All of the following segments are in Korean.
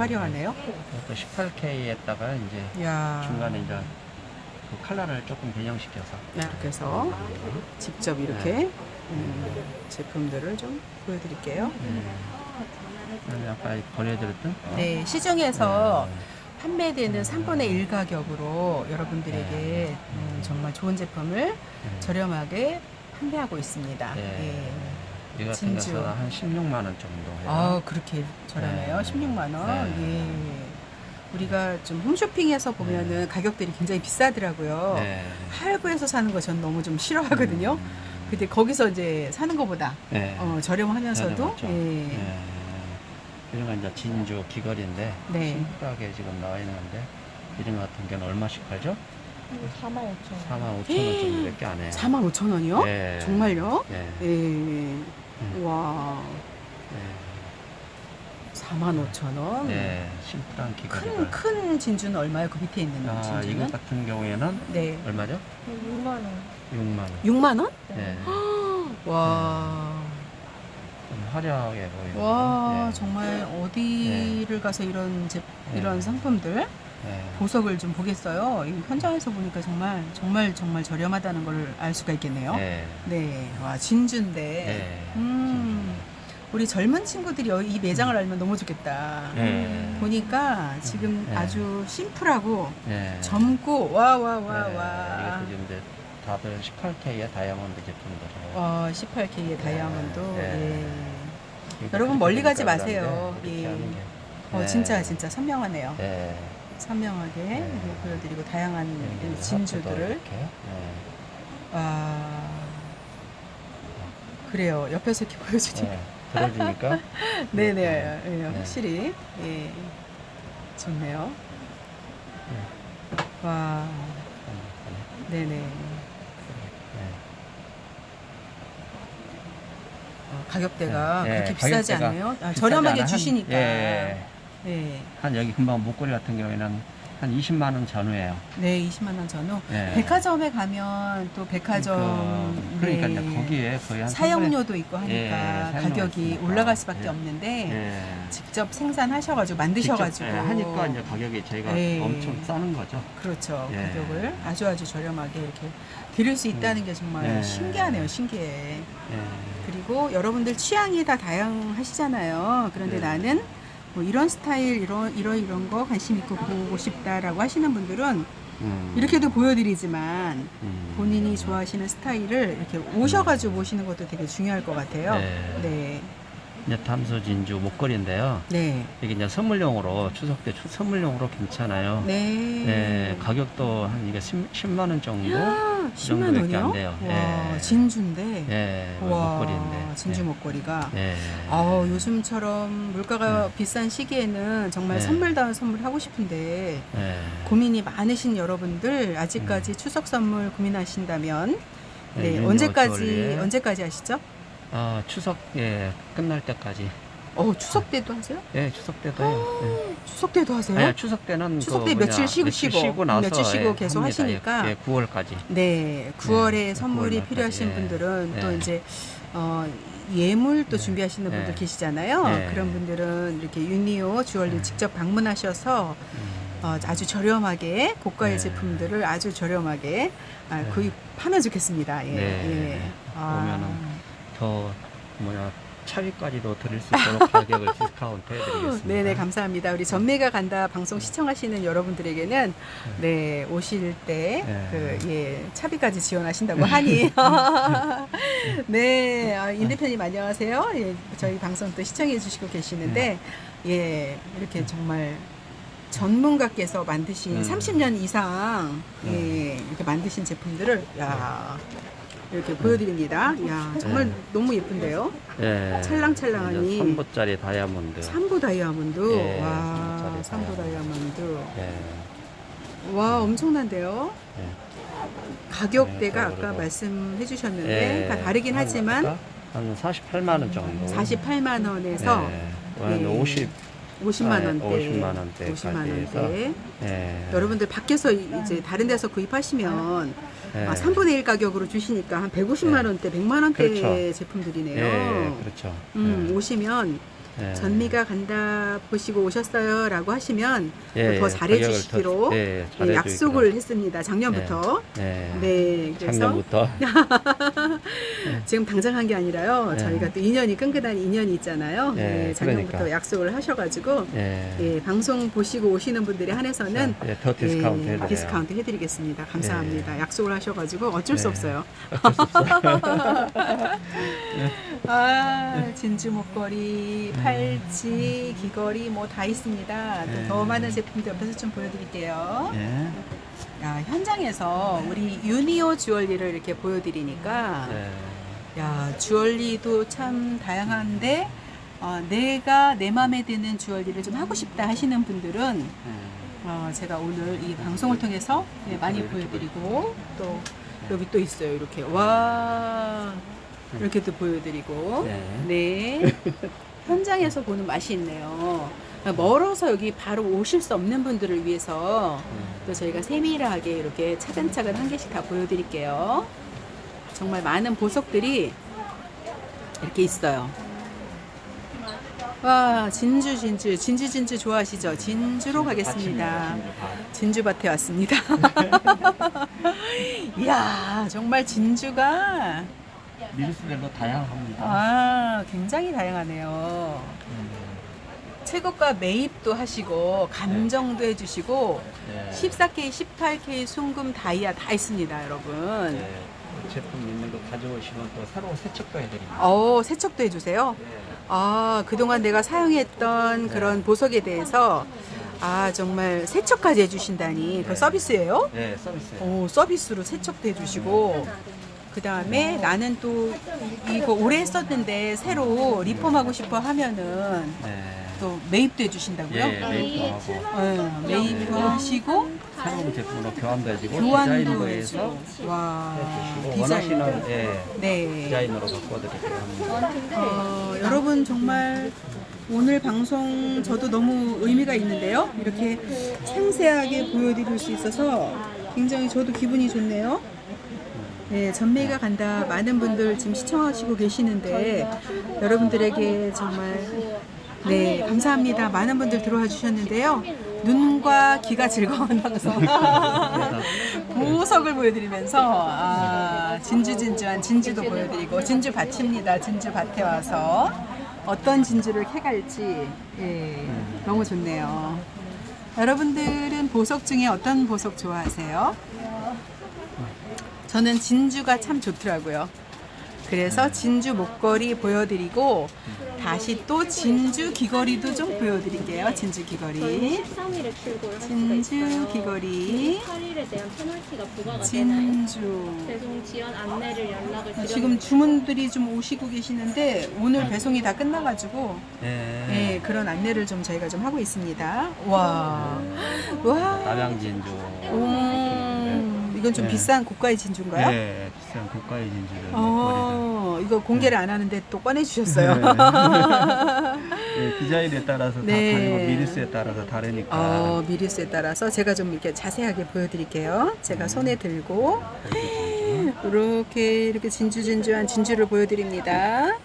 화려하네요. 또 18K에다가 이제 야 중간에 이제 그 컬러를 조금 변형시켜서 이렇게 해서 직접 이렇게 음, 제품들을 좀 보여드릴게요. 음. 아까 보내드렸던 어? 네, 시중에서 네. 판매되는 3분의 1 가격으로 여러분들에게 음, 정말 좋은 제품을 네. 저렴하게 판매하고 있습니다. 네. 예. 이 같은 진주. 한 16만 원 정도 해요. 아, 그렇게 저렴해요? 네. 16만 원. 네. 예. 우리가 좀 홈쇼핑에서 보면은 가격들이 굉장히 비싸더라고요. 네. 할부해서 사는 거 전 너무 좀 싫어하거든요. 음. 근데 거기서 이제 사는 것보다 네. 어, 저렴하면서도 저렴하죠. 예. 네. 이런 건 이제 진주 귀걸이인데 네. 심플하게 지금 나와 있는 건데 이런 것 같은 경우는 얼마씩 팔죠? 4만 5천 원. 4만 5천 원 정도밖에 안 해요. 4만 5천 원이요? 네. 정말요? 네. 예. 네. 와, 네. 4만 5천 원. 네. 심플한 큰, 귀걸이가. 큰 진주는 얼마예요? 그 밑에 있는 아, 진주는? 이거 같은 경우에는 네. 얼마죠? 6만 원. 6만 원. 6만 원? 네. 와. 좀 화려하게 보이는. 와, 네. 정말 어디를 가서 이런 제, 이런 네. 상품들 네. 보석을 좀 보겠어요. 이 현장에서 보니까 정말 정말 정말 저렴하다는 걸 알 수가 있겠네요. 네. 네. 와, 진주인데. 네. 음. 우리 젊은 친구들이 여- 이 매장을 알면 너무 좋겠다. 네. 보니까 지금 네. 아주 심플하고 네. 젊고 와 와와 네. 와. 지금 이제 다들 18K의 다이아몬드 제품들이에요. 어, 18K의 다이아몬드. 네. 예. 이거 여러분 멀리 가지 마세요. 예. 게. 어, 네. 진짜 진짜 선명하네요. 네. 선명하게 네. 보여드리고 다양한 네. 진주들을. 네. 와 그래요 옆에서 이렇게 보여주니까 네. 들어주니까. 네네 네. 예, 확실히 예 좋네요 와 네네 네. 어, 가격대가 네, 그렇게 비싸지 가격대가 않아요 아, 저렴하게 주시니까 예. 네. 한 여기 금방 목걸이 같은 경우에는 한 20만 원 전후예요. 네 20만 원 전후 네. 백화점에 가면 또 백화점 그, 그러니까 네. 이제 거기에 거의 한 사용료도 있고 하니까 예, 가격이 있으니까. 올라갈 수밖에 예. 없는데 3분의 예. 직접 생산하셔가지고 만드셔가지고 직접, 예, 하니까 이제 가격이 저희가 예. 엄청 싸는 거죠. 그렇죠 예. 가격을 아주 아주 저렴하게 이렇게 드릴 수 있다는 게 정말 예. 신기하네요 신기해 예. 그리고 여러분들 취향이 다 다양하시잖아요 그런데 네. 나는 뭐 이런 스타일 이런 이런 이런 거 관심 있고 보고 싶다라고 하시는 분들은 음. 이렇게도 보여드리지만 음. 본인이 좋아하시는 스타일을 이렇게 오셔가지고 보시는 것도 되게 중요할 것 같아요. 네. 네. 이제 담소 진주 목걸이인데요. 네. 이게 이제 선물용으로 추석 때 추- 선물용으로 괜찮아요. 네. 네, 가격도 한 이게 10, 만원 정도. 아, 그 10만 정도밖에 안 원이요? 돼요. 와, 예. 진주인데. 예, 와, 목걸이인데. 진주 목걸이가. 예. 아, 요즘처럼 물가가 비싼 시기에는 정말 네. 선물다운 선물 하고 싶은데 예. 고민이 많으신 여러분들 아직까지 추석 선물 고민하신다면 네, 네, 언제까지. 언제까지 하시죠? 아, 추석 예 끝날 때까지. 어, 추석 때도 하세요? 예, 추석 때도 해요. 추석 때도 하세요? 예. 예, 추석 때는 추석 그때 뭐냐, 며칠 쉬고 쉬고, 나서 며칠 쉬고 예, 계속 합니다. 하시니까. 예, 9월까지. 네, 9월에 네, 선물이 9월 필요하신 말까지. 분들은 예. 또 이제 어, 예물 또 네. 준비하시는 분들 네. 계시잖아요. 네. 그런 분들은 이렇게 유니오 주얼리 네. 직접 방문하셔서 음. 어, 아주 저렴하게 고가의 네. 제품들을 아주 저렴하게 아, 네. 구입하면 좋겠습니다. 예. 네. 예. 아, 보면은 더 뭐냐 차비까지도 드릴 수 있도록 가격을 디스카운트 해드리겠습니다. 네네 감사합니다. 우리 전매가 간다 방송 시청하시는 여러분들에게는 네 오실 때 네. 그 예 차비까지 지원하신다고 하니 네 아, 임 대표님 안녕하세요. 예, 저희 방송 또 시청해 주시고 계시는데 예 이렇게 정말 전문가께서 만드신 음. 30년 이상 예, 이렇게 만드신 제품들을 야 이렇게 보여드립니다. 야 정말 네. 너무 예쁜데요. 예. 찰랑찰랑하니. 3부짜리 다이아몬드. 삼부 다이아몬드. 예, 와, 삼부짜리 삼부 다이아몬드. 예. 와, 엄청난데요. 예. 가격대가 네, 아까 말씀해 주셨는데 예. 다 다르긴 한- 하지만 한 48만 원 정도. 48만 원에서 예. 한 예. 50. 50만 아, 원대. 50만 원대까지 50만 원대. 예. 여러분들 밖에서 이제 다른 데서 구입하시면 예. 아, 3분의 1 가격으로 주시니까 한 150만 예. 원대, 100만 원대 그렇죠. 제품들이네요. 예, 그렇죠. 음, 예. 오시면 예. 전미가 간다 보시고 오셨어요라고 하시면 예, 더 예, 잘해주시기로 더, 예, 예, 잘해주기로. 약속을 했습니다. 작년부터. 예. 네, 그래서 작년부터. 지금 당장 한 게 아니라요. 네. 저희가 또 인연이 끈끈한 인연이 있잖아요. 네, 네, 작년부터 그러니까. 약속을 하셔가지고 예. 예, 방송 보시고 오시는 분들에 한해서는 예, 더 디스카운트 예, 해드려요. 디스카운트 해드리겠습니다. 감사합니다. 예. 약속을 하셔가지고 어쩔 수 네. 없어요. 어쩔 수 없어요. 아, 진주 목걸이, 팔 찌, 귀걸이 뭐 다 있습니다. 또 네. 더 많은 제품들 옆에서 좀 보여드릴게요. 예. 야, 현장에서 우리 유니오 주얼리를 이렇게 보여드리니까 예. 야, 주얼리도 참 다양한데 어, 내가 내 마음에 드는 주얼리를 좀 하고 싶다 하시는 분들은 어, 제가 오늘 이 방송을 통해서 예, 많이 보여드리고 또 여기 또 있어요 이렇게 와 이렇게 또 보여드리고 네. 네 현장에서 보는 맛이 있네요. 멀어서 여기 바로 오실 수 없는 분들을 위해서 또 저희가 세밀하게 이렇게 차근차근 한 개씩 다 보여드릴게요. 정말 많은 보석들이 이렇게 있어요. 와 진주 진주. 진주 진주 좋아하시죠? 진주로 가겠습니다. 진주밭에 왔습니다. 이야, 정말 진주가 미루스별로 다양합니다. 아, 굉장히 다양하네요. 최고가 매입도 하시고 감정도 해주시고 예. 14K, 18K 순금 다이아 다 있습니다, 여러분. 예. 제품 있는 거 가져오시면 또 새로 세척도 해드립니다. 어, 세척도 해주세요. 예. 아, 그동안 내가 사용했던 그런 보석에 대해서 아, 정말 세척까지 해주신다니. 그 서비스예요? 예, 서비스예요. 오, 서비스로 세척도 해주시고 그 다음에 나는 또 이거 오래 썼는데 새로 리폼하고 싶어 하면은 네. 또 매입도 해주신다고요? 예, 메이크도 하고 네, 매입도 하시고 새로운 제품으로 교환도 해주고 교환도 해주고 해서 와 해주시고 디자인 원하시는 예, 네 디자인으로 바꿔드리기로 합니다. 어, 여러분 정말 오늘 방송 저도 너무 의미가 있는데요 이렇게 상세하게 보여드릴 수 있어서 굉장히 저도 기분이 좋네요 네, 전매가 간다. 많은 분들 지금 시청하시고 계시는데 여러분들에게 정말 네 감사합니다. 많은 분들 들어와 주셨는데요. 눈과 귀가 즐거운 방송 보석을 보여드리면서 아, 진주 진주한 진주도 보여드리고 진주 밭입니다. 진주 밭에 와서 어떤 진주를 캐갈지 예, 너무 좋네요. 여러분들은 보석 중에 어떤 보석 좋아하세요? 저는 진주가 참 좋더라고요. 그래서 진주 목걸이 보여드리고 다시 또 진주 귀걸이도 좀 보여드릴게요. 진주 귀걸이, 13일에 출고를 할 수가 있어요. 진주 귀걸이, 8일에 대한 페널티가 부과가 되나요? 진주. 배송 지연 안내를 연락을 드렸는데 지금 주문들이 좀 오시고 계시는데 오늘 배송이 다 끝나가지고 예. 예, 그런 안내를 좀 저희가 좀 하고 있습니다. 와, 와, 남양 진주. 음, 이건 좀 네. 비싼 고가의 진주인가요? 예, 비싼 고가의 진주를 어, 이거 공개를 안 하는데 또 꺼내 주셨어요. 예, 디자인에 따라서 네. 다 다르고 미리스에 따라서 다르니까. 어, 미리스에 따라서 제가 좀 이렇게 자세하게 보여드릴게요. 제가 손에 들고 이렇게 이렇게 진주 진주한 진주를 보여드립니다.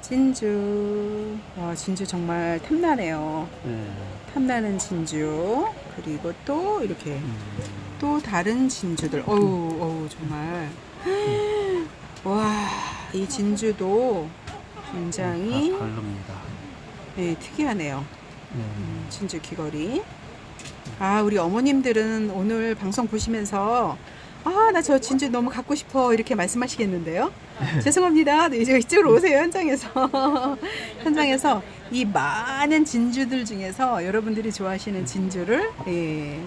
진주, 와 진주 정말 탐나네요. 예. 탐나는 진주 그리고 또 이렇게 음, 또 다른 진주들. 어우, 어우 정말 와 이 진주도 굉장히 다 다릅니다. 네, 특이하네요. 예. 진주 귀걸이. 아, 우리 어머님들은 오늘 방송 보시면서 아, 나 저 진주 너무 갖고 싶어 이렇게 말씀하시겠는데요. 죄송합니다. 네, 이제 이쪽으로 오세요 현장에서 현장에서 이 많은 진주들 중에서 여러분들이 좋아하시는 진주를 예,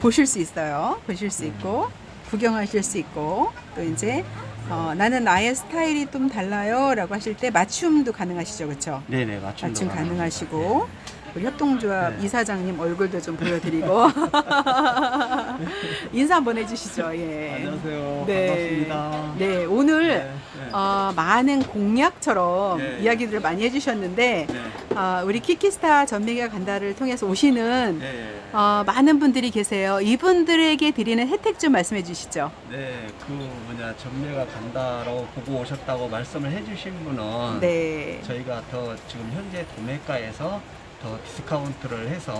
보실 수 있어요. 보실 수 있고 구경하실 수 있고 또 이제 어, 나는 나의 스타일이 좀 달라요라고 하실 때 맞춤도 가능하시죠, 그렇죠? 네네 맞춤 가능합니다. 가능하시고 우리 협동조합 네. 이사장님 얼굴도 좀 보여드리고 인사 한번 해주시죠. 예. 안녕하세요. 네. 반갑습니다. 네, 오늘 네, 네. 어, 많은 공약처럼 네. 이야기들을 많이 해주셨는데 네. 어, 우리 키키스타 전매가 간다를 통해서 오시는 네. 어, 많은 분들이 계세요. 이분들에게 드리는 혜택 좀 말씀해 주시죠. 네, 그 뭐냐 전매가 간다라고 보고 오셨다고 말씀을 해주신 분은 네. 저희가 더 지금 현재 도매가에서 더 디스카운트를 해서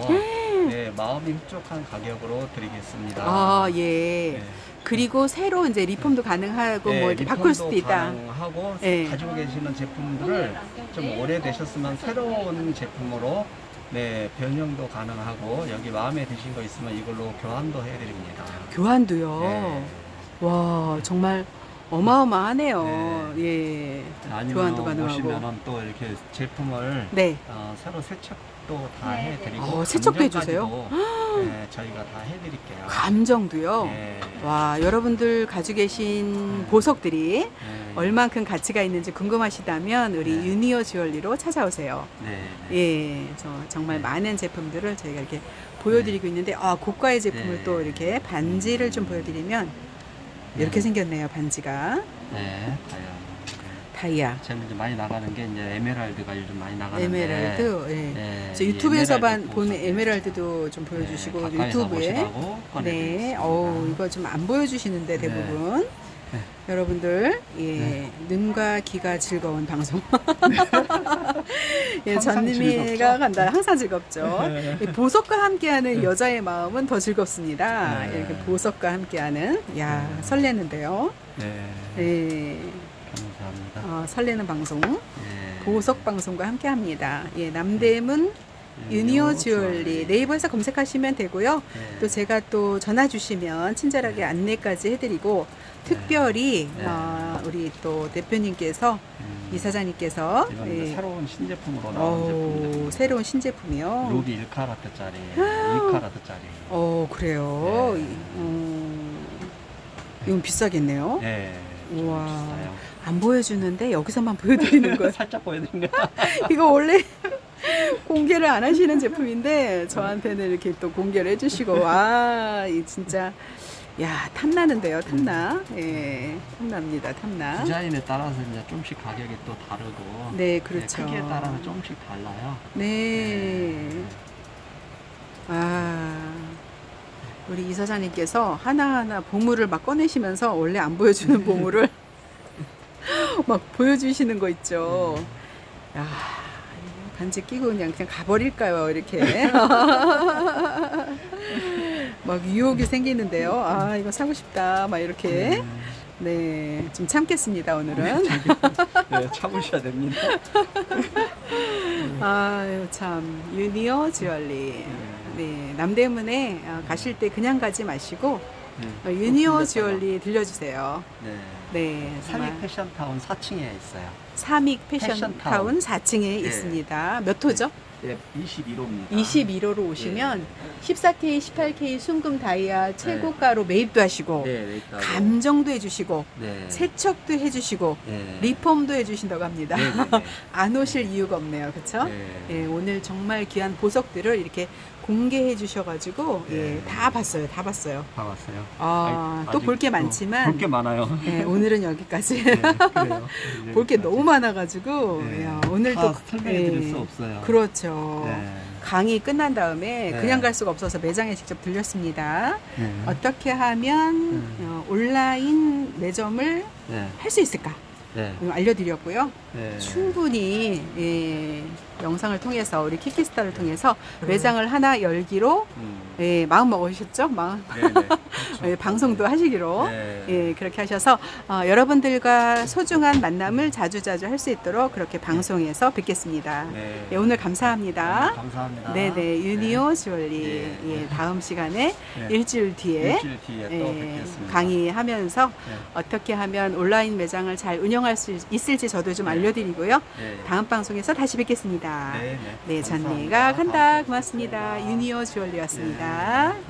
네, 마음이 흡족한 가격으로 드리겠습니다. 음. 아, 예. 네. 그리고 새로 이제 리폼도 가능하고 네, 뭐 이렇게 리폼도 바꿀 수도 있다. 가능하고 네. 가지고 계시는 제품들을 좀 오래되셨으면 새로운 제품으로 네, 변형도 가능하고 여기 마음에 드신 거 있으면 이걸로 교환도 해드립니다. 교환도요. 네. 와, 정말 어마어마하네요. 예. 아니면 교환도 가능하고. 오시면은 또 이렇게 제품을 네. 어, 새로 세척 도 다 네. 해드리고 어, 세척도 해주세요? 감정까지도, 네, 저희가 다 해드릴게요. 감정도요. 네. 와, 여러분들 가지고 계신 보석들이 네. 얼만큼 가치가 있는지 궁금하시다면 우리 네. 유니어 주얼리로 찾아오세요. 네. 네. 예, 저 정말 네. 많은 제품들을 저희가 이렇게 보여드리고 있는데, 아, 고가의 제품을 네. 또 이렇게 반지를 좀 보여드리면 이렇게 네. 생겼네요, 반지가. 네. 다이아, 제일 이제 많이 나가는 게 이제 에메랄드가 요즘 많이 나가는데 에메랄드. 예. 네, 저이 유튜브에서 본 보석. 에메랄드도 좀 보여주시고 네, 유튜브에 네. 어우 이거 좀 안 보여주시는데 네. 대부분 네. 여러분들 예 네. 눈과 귀가 즐거운 방송 예 항상 전님이가? 간다 항상 즐겁죠 네. 이 보석과 함께하는 여자의 마음은 더 즐겁습니다 네. 이렇게 보석과 함께하는 야 네. 설레는데요 네. 예. 어, 설레는 방송 네. 보석 방송과 함께합니다 예 남대문 유니어 주얼리 네이버에서 검색하시면 되고요. 네. 또 제가 또 전화 주시면 친절하게 안내까지 해드리고 특별히 네. 어, 우리 또 대표님께서 음, 이사장님께서 예, 새로운 신제품으로 나온 어, 제품입니다. 새로운 신제품이요. 루비 1카라트짜리, 2카라트짜리. 어 그래요. 네. 이- 음, 이건 비싸겠네요. 네. 좀 우와. 안 보여주는데 여기서만 보여드리는 거예요. 살짝 보여드린 거. 이거 원래 공개를 안 하시는 제품인데 저한테는 이렇게 또 공개를 해주시고 와, 이 진짜 야 탐나는데요, 탐나. 예, 탐납니다, 탐나. 디자인에 따라서 이제 좀씩 가격이 또 다르고. 네, 그렇죠. 크기에 따라서 조금씩 달라요. 네. 아, 우리 이사장님께서 하나하나 보물을 막 꺼내시면서 원래 안 보여주는 보물을 막 보여주시는 거 있죠. 야, 반지 끼고 그냥 그냥 가버릴까요? 이렇게. 막 유혹이 생기는데요. 아, 이거 사고 싶다. 막 이렇게. 네, 좀 참겠습니다, 오늘은. 네, 참으셔야 됩니다. 아유 참 유니어 주얼리 네 남대문에 어, 가실 때 그냥 가지 마시고 어, 유니어 주얼리 들려주세요 네. 네 삼익 정말 패션타운 4층에 있어요. 삼익 패션타운 패션타운. 4층에 예. 있습니다 몇 호죠? 네, 21호입니다. 22호로 오시면 14K, 18K 순금 다이아 최고가로 매입도 하시고 네, 네, 있다고. 감정도 해주시고 네. 세척도 해주시고 네. 리폼도 해주신다고 합니다 네, 네, 네. 안 오실 이유가 없네요 그렇죠? 네. 예, 오늘 정말 귀한 보석들을 이렇게 공개해 주셔가지고 예, 네. 다 봤어요, 다 봤어요. 다 왔어요. 아, 또 볼 게 많지만 볼 게 많아요. 예, 오늘은 여기까지 네, 그래요. 볼 게 너무 많아가지고 네. 야, 오늘 다또 설명해 드릴 예, 수 없어요. 그렇죠. 네. 강의 끝난 다음에 네. 그냥 갈 수가 없어서 매장에 직접 들렸습니다. 네. 어떻게 하면 음. 어, 온라인 매점을 네. 할 수 있을까 네. 음, 알려드렸고요. 네. 충분히 예, 영상을 통해서 우리 키키스타를 통해서 매장을 하나 열기로 음. 예, 마음 먹으셨죠? 마음 네, 네. 그렇죠. 예, 방송도 하시기로 네. 예, 그렇게 하셔서 어, 여러분들과 소중한 만남을 자주자주 할 수 있도록 그렇게 방송에서 뵙겠습니다. 네. 예, 오늘 감사합니다. 네, 감사합니다. 네네 유니오 주얼리 네. 예, 다음 시간에 네. 일주일 뒤에 일주일 뒤에 또 예, 뵙겠습니다. 강의하면서 네. 어떻게 하면 온라인 매장을 잘 운영할 수 있을지 저도 좀 네. 알려드리고요. 네. 다음 방송에서 다시 뵙겠습니다. 네, 네. 네, 감사합니다. 전리가 간다. 고맙습니다. 유니오 주얼리였습니다. 네.